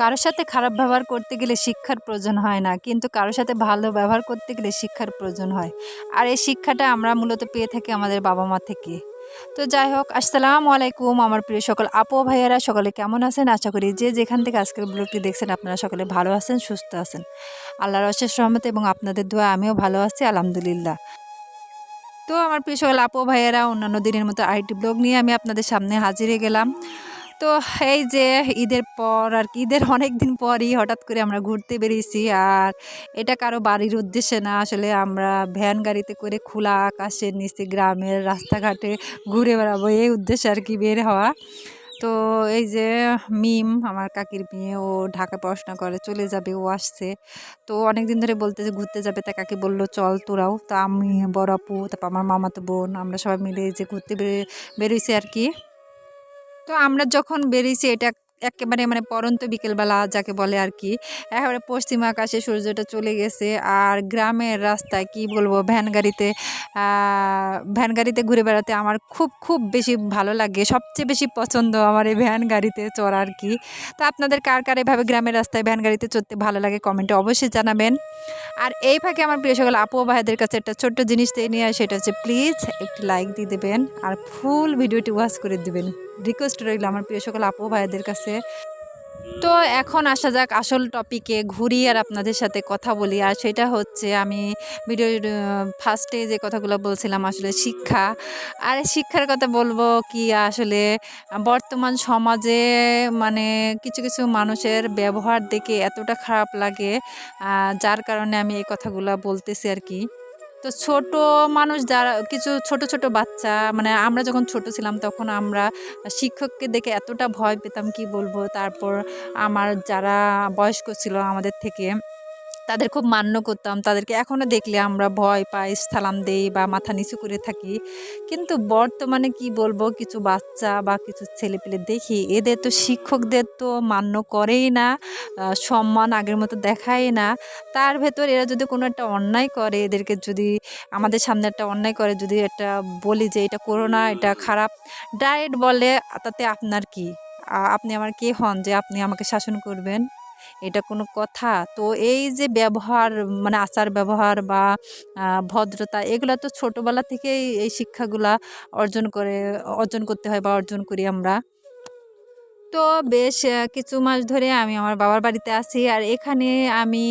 কারোর সাথে খারাপ ব্যবহার করতে গেলে শিক্ষার প্রয়োজন হয় না, কিন্তু কারোর সাথে ভালো ব্যবহার করতে গেলে শিক্ষার প্রয়োজন হয়। আর এই শিক্ষাটা আমরা মূলত পেয়ে থাকি আমাদের বাবা মা থেকে। তো যাই হোক, আসসালামু আলাইকুম আমার প্রিয় সকল আপু ভাইয়ারা, সকলে কেমন আছেন? আশা করি যে যেখান থেকে আজকের ব্লগটি দেখছেন আপনারা সকলে ভালো আছেন, সুস্থ আছেন। আল্লাহর অশেষ রহমতে এবং আপনাদের দোয়া, আমিও ভালো আছি, আলহামদুলিল্লাহ। তো আমার প্রিয় সকল আপু ভাইয়েরা, অন্যান্য দিনের মতো আইটি ব্লগ নিয়ে আমি আপনাদের সামনে হাজিরে গেলাম। তো এই যে ঈদের পর আর কি, ঈদের অনেক দিন পরই হঠাৎ করে আমরা ঘুরতে বেরিয়েছি। আর এটা কারও বাড়ির উদ্দেশ্যে না, আসলে আমরা ভ্যান গাড়িতে করে খোলা আকাশের নিচে গ্রামের রাস্তাঘাটে ঘুরে বেড়াবো, এই উদ্দেশ্যে আর কি বের হওয়া। তো এই যে মিম, আমার কাকির মেয়ে, ও ঢাকা পড়াশোনা করে, চলে যাবে, ও আসছে। তো অনেক দিন ধরে বলতে যে ঘুরতে যাবে তা কাকি বলল, চল তোরাও। তো আমি, বড় আপু, তারপর আমার মামাতো বোন, আমরা সবাই মিলে যে ঘুরতে বেরিয়ে বেরিয়েছি আর কি। তো আমরা যখন বেরিয়েছি, এটা একেবারে মানে পরন্ত বিকেলবেলা যাকে বলে আর কি, একেবারে পশ্চিম আকাশে সূর্যটা চলে গেছে। আর গ্রামের রাস্তায় কি বলব, ভ্যান গাড়িতে ভ্যান গাড়িতে ঘুরে বেড়াতে আমার খুব খুব বেশি ভালো লাগে। সবচেয়ে বেশি পছন্দ আমার এই ভ্যান গাড়িতে চড়া আর কি। তো আপনাদের কার কার এভাবে গ্রামের রাস্তায় ভ্যান গাড়িতে চড়তে ভালো লাগে কমেন্টে অবশ্যই জানাবেন। আর এই ফাঁকে আমার প্রিয় সকল আপু ভাইদের কাছে একটা ছোট্ট জিনিস দিয়ে নিয়ে সেটা হচ্ছে প্লিজ একটি লাইক দিয়ে দেবেন আর ফুল ভিডিওটি ওয়াচ করে দেবেন। রিকোয়েস্ট রইল আমার প্রিয় সকল আপু ভাইদের কাছে। তো এখন আসা যাক আসল টপিকে ঘুরি আর আপনাদের সাথে কথা বলি। আর সেটা হচ্ছে আমি ভিডিওর ফার্স্টে যে কথাগুলো বলছিলাম আসলে শিক্ষা। আর শিক্ষার কথা বলব কি আসলে বর্তমান সমাজে মানে কিছু কিছু মানুষের ব্যবহার দেখে এতটা খারাপ লাগে যার কারণে আমি এই কথাগুলো বলতেছি আর কি। তো ছোট মানুষ যারা, কিছু ছোট ছোট বাচ্চা মানে আমরা যখন ছোট ছিলাম তখন আমরা শিক্ষককে দেখে এতটা ভয় পেতাম, কি বলব? তারপর আমার যারা বয়স্ক ছিল আমাদের থেকে তাদের খুব মান্য করতাম। তাদেরকে এখনও দেখলে আমরা ভয় পাই, সালাম দেই বা মাথা নিচু করে থাকি। কিন্তু বর্তমানে কি বলব, কিছু বাচ্চা বা কিছু ছেলেপেলে দেখি, এদের তো শিক্ষকদের তো মান্য করেই না সম্মান আগের মতো দেখায় না। তার ভেতর এরা যদি কোনো একটা অন্যায় করে, এদেরকে যদি আমাদের সামনে একটা অন্যায় করে, যদি একটা বলি যে এটা করো না, এটা খারাপ ডায়েট বলে, তাতে আপনার কি? আপনি আমার কে হন যে আপনি আমাকে শাসন করবেন? এটা কোনো কথা। তো এই যে ব্যবহার মানে আচার ব্যবহার বা ভদ্রতা, এগুলো তো ছোটোবেলা থেকেই এই শিক্ষাগুলা অর্জন করে, অর্জন করতে হয় বা অর্জন করি আমরা। তো বেশ কিছু মাস ধরে আমি আমার বাবার বাড়িতে আছি। আর এখানে আমি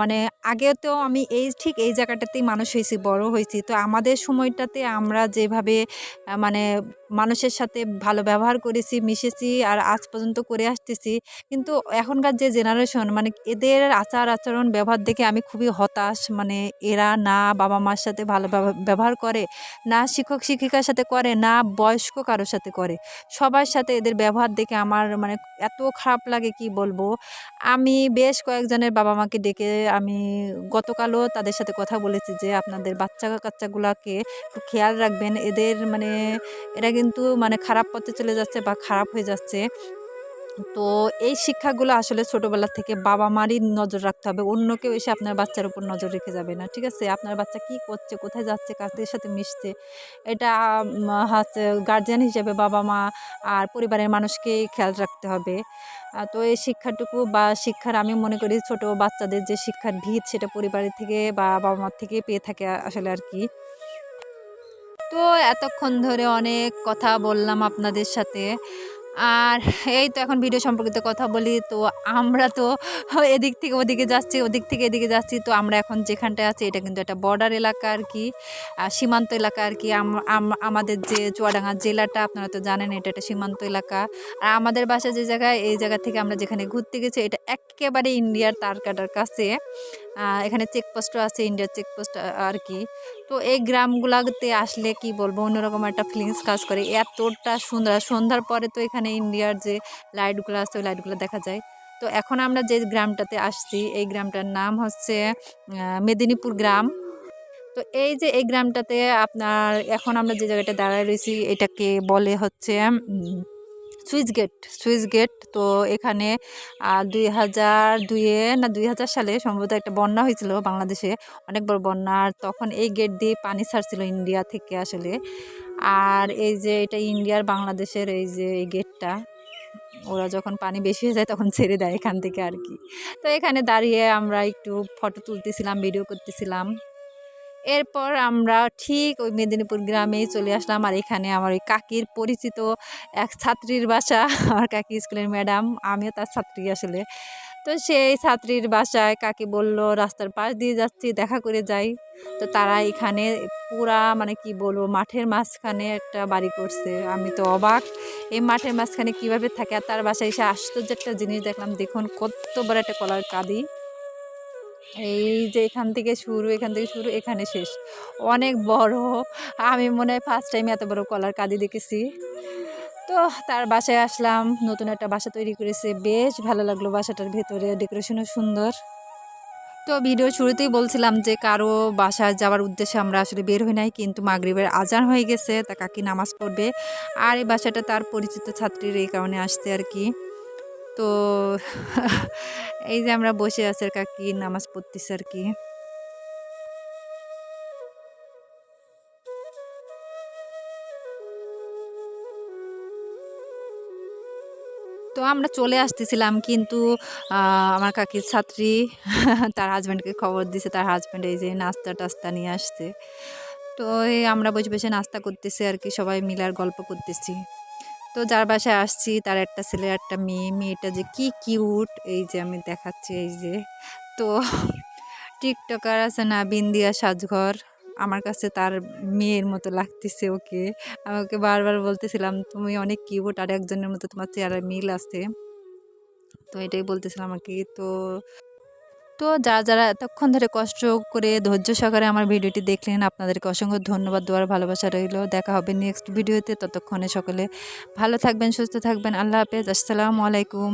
মানে আগে তো আমি এই, ঠিক এই জায়গাটাতেই মানুষ হয়েছি, বড় হয়েছি। তো আমাদের সময়টাতে আমরা যেভাবে মানে মানুষের সাথে ভালো ব্যবহার করেছি, মিশেছি আর আজ পর্যন্ত করে আসতেছি। কিন্তু এখনকার যে জেনারেশন মানে এদের আচার আচরণ, ব্যবহার দেখে আমি খুবই হতাশ। মানে এরা না বাবা মার সাথে ভালো ব্যবহার করে, না শিক্ষক শিক্ষিকার সাথে করে, না বয়স্ক কারোর সাথে করে। সবার সাথে এদের ব্যবহার দেখে আমার মানে এত খারাপ লাগে কি বলব? আমি বেশ কয়েকজনের বাবা মাকে ডেকে আমি গতকালও তাদের সাথে কথা বলেছি যে, আপনাদের বাচ্চা কাচ্চাগুলাকে একটু খেয়াল রাখবেন। এদের মানে এরা কিন্তু মানে খারাপ পথে চলে যাচ্ছে বা খারাপ হয়ে যাচ্ছে। তো এই শিক্ষাগুলো আসলে ছোটোবেলা থেকে বাবা মারই নজর রাখতে হবে। অন্য কেউ এসে আপনার বাচ্চার উপর নজর রেখে যাবে না, ঠিক আছে? আপনার বাচ্চা কি করছে, কোথায় যাচ্ছে, কাদের সাথে মিশছে? এটা হচ্ছে গার্জিয়ান হিসেবে বাবা মা আর পরিবারের মানুষকেই খেয়াল রাখতে হবে। তো এই শিক্ষাটুকু বা শিক্ষার আমি মনে করি ছোট বাচ্চাদের যে শিক্ষার ভিত সেটা পরিবারের থেকে বা বাবা মার থেকে পেয়ে থাকে আসলে আর কি। তো এতক্ষণ ধরে অনেক কথা বললাম আপনাদের সাথে। আর এই তো এখন ভিডিও সম্পর্কিত কথা বলি, তো আমরা তো এদিক থেকে ওদিকে যাচ্ছি, ওদিক থেকে এদিকে যাচ্ছি, তো আমরা এখন যেখানটায় আছি এটা কিন্তু একটা বর্ডার এলাকা আর কি সীমান্ত এলাকা আর কি আমাদের যে চুয়াডাঙ্গা জেলাটা আপনারা তো জানেন এটা একটা সীমান্ত এলাকা, আর আমাদের বাসা যে জায়গায়, এই জায়গা থেকে আমরা যেখানে ঘুরতে গেছি এটা একেবারে ইন্ডিয়ার তার কাটার কাছে এখানে চেকপোস্টও আছে ইন্ডিয়ার চেকপোস্ট আর কি তো এই গ্রামগুলাতে আসলে কি বলব, অন্যরকম একটা ফিলিংস কাজ করে। এতটা সুন্দর সন্ধ্যার পরে তো এখানে ইন্ডিয়ার যে লাইটগুলো আছে, ওই লাইটগুলো দেখা যায়। তো এখন আমরা যে গ্রামটাতে আসছি, এই গ্রামটার নাম হচ্ছে মেদিনীপুর গ্রাম। তো এই যে এই গ্রামটাতে আপনার, এখন আমরা যে জায়গাটা দাঁড়ায় রয়েছি, এটাকে বলে হচ্ছে সুইচ গেট সুইচ গেট তো এখানে দুই হাজার দুইয়ে, না, দুই হাজার সালে সম্ভবত একটা বন্যা হয়েছিল বাংলাদেশে, অনেক বড় বন্যা। আর তখন এই গেট দিয়ে পানি ছাড়ছিল ইন্ডিয়া থেকে আসলে। আর এই যে এটা ইন্ডিয়ার বাংলাদেশের এই যে এই গেটটা, ওরা যখন পানি বেশি হয়ে যায় তখন ছেড়ে দেয় এখান থেকে আর কি। তো এখানে দাঁড়িয়ে আমরা একটু ফটো তুলতেছিলাম ভিডিও করতেছিলাম। এরপর আমরা ঠিক ওই মেদিনীপুর গ্রামেই চলে আসলাম। আর এখানে আমার ওই কাকির পরিচিত এক ছাত্রীর বাসা, আমার কাকি স্কুলের ম্যাডাম, আমিও তার ছাত্রী আসলে। তো সেই ছাত্রীর বাসায় কাকি বলল, রাস্তার পাশ দিয়ে যাচ্ছি, দেখা করে যাই। তো তারা এখানে পুরা মানে কি বলব, মাঠের মাঝখানে একটা বাড়ি করছে। আমি তো অবাক, এই মাঠের মাঝখানে কীভাবে থাকে? আর তার বাসায় এসে আশ্চর্য একটা জিনিস দেখলাম, দেখুন কত বড় একটা কলার কাঁদি। এই যে এখান থেকে শুরু, এখান থেকে শুরু, এখানে শেষ। অনেক বড়। আমি মনে হয় ফার্স্ট টাইম এত বড় কলার কাঁদি দেখেছি। তো তার বাসায় আসলাম, নতুন একটা বাসা তৈরি করেছে। বেশ ভালো লাগল বাসাটার ভেতরে ডেকোরেশনও সুন্দর। তো ভিডিও শুরুতেই বলছিলাম যে কারও বাসায় যাওয়ার উদ্দেশ্যে আমরা আসলে বের হই নাই, কিন্তু মাগরিবের আজান হয়ে গেছে, তা কাকি নামাজ পড়বে। আর এই বাসাটা তার পরিচিত ছাত্রীর এই কারণে আসতে আর কি। তো এই যে আমরা বসে আছি আর কাকি, নামাজ পড়তেছি আর কি। তো আমরা চলে আসতেছিলাম কিন্তু আমার কাকির ছাত্রী তার হাজব্যান্ডকে খবর দিছে, তার হাজব্যান্ড এই যে নাস্তা টাস্তা নিয়ে আসছে। তো আমরা বসে বসে নাস্তা করতেছি আর কি, সবাই মিলার গল্প করতেছি। তো যার বাসায় আসছি, তার একটা ছেলে, একটা মেয়ে, মেয়েটা যে কি কিউট, এই যে আমি দেখাচ্ছি, এই যে। তো টিকটকার আছে না, বিন্দিয়া সাজঘর। আমার কাছে তার মেয়ের মতো লাগতেছে ওকে। আমি ওকে বারবার বলতেছিলাম, তুমি অনেক কিউট আর একজনের মতো তোমার চেহারা মিল আছে। তো এটাই বলতেছিলাম আমাকে। তো তো যারা যারা এতক্ষণ ধরে কষ্ট করে ধৈর্য সহকারে আমার ভিডিওটি দেখলেন, আপনাদেরকে অসংখ্য ধন্যবাদ, দেওয়ার ভালোবাসা রইল। দেখা হবে নেক্সট ভিডিওতে ততক্ষণে সকলে ভালো থাকবেন, সুস্থ থাকবেন। আল্লাহ হাফেজ। আসসালামু আলাইকুম।